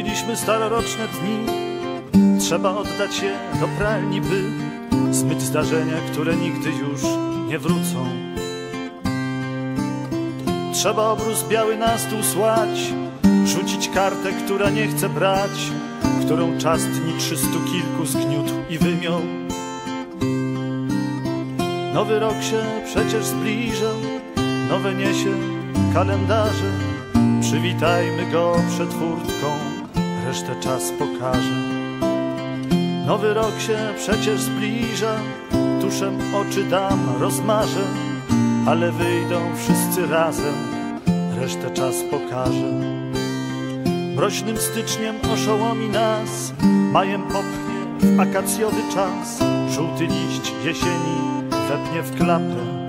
Spędziliśmy staroroczne dni. Trzeba oddać je do pralni, by Zmyć zdarzenia, które nigdy już nie wrócą. Trzeba obrus biały na stół słać Rzucić kartę, która nie chce brać Którą czas dni trzystu kilku zgniótł i wymiął. Nowy rok się przecież zbliża Nowe niesie kalendarze. Przywitajmy go przed furtką Resztę czas pokaże Nowy rok się przecież zbliża. Tuszem oczy dam rozmarzę. Ale wyjdą wszyscy razem. Resztę czas pokaże Mroźnym styczniem oszołomi nas. Majem popchnie w akacjowy czas. Żółty liść jesieni wepnie w klapę.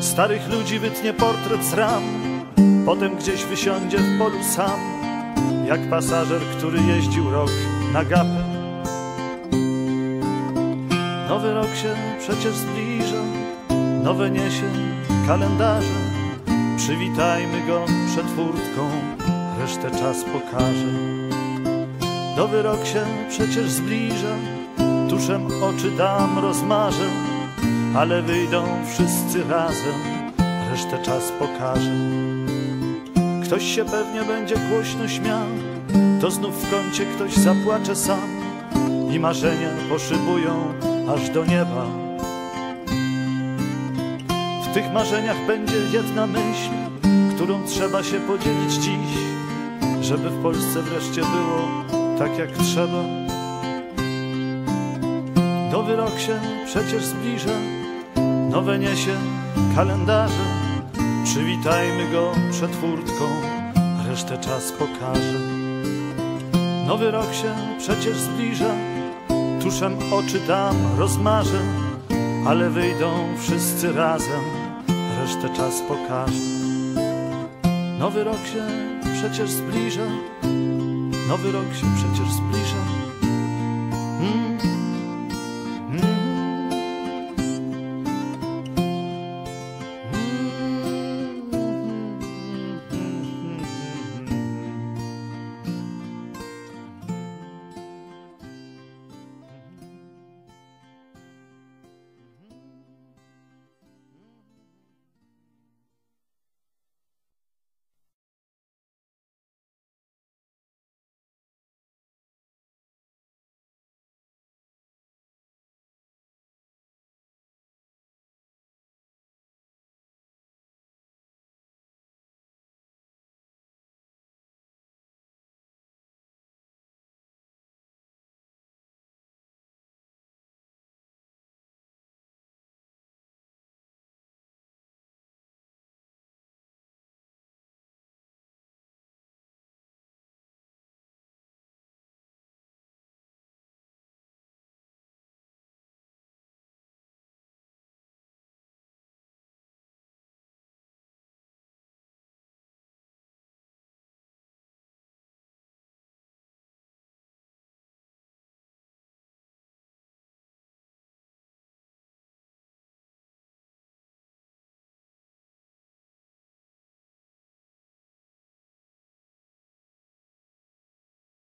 Starych ludzi wytnie portret z ram Potem gdzieś wysiądzie w polu sam Jak pasażer, który jeździł rok na gapę. Nowy rok się przecież zbliża Nowe niesie kalendarze. Przywitajmy go przed furtką Resztę czas pokaże. Nowy rok się przecież zbliża Tuszem oczy dam rozmarzę Ale wyjdą wszyscy razem Resztę czas pokaże Ktoś się pewnie będzie głośno śmiał. To znów w kącie ktoś zapłacze sam. I marzenia poszybują aż do nieba. W tych marzeniach będzie jedna myśl Którą trzeba się podzielić dziś Żeby w Polsce wreszcie było tak jak trzeba. Nowy rok się przecież zbliża Nowe niesie kalendarze Przywitajmy go przed furtką Resztę czas pokaże Nowy rok się przecież zbliża Tuszem oczy dam rozmarzę Ale wyjdą wszyscy razem Resztę czas pokaże Nowy rok się przecież zbliża Nowy rok się przecież zbliża.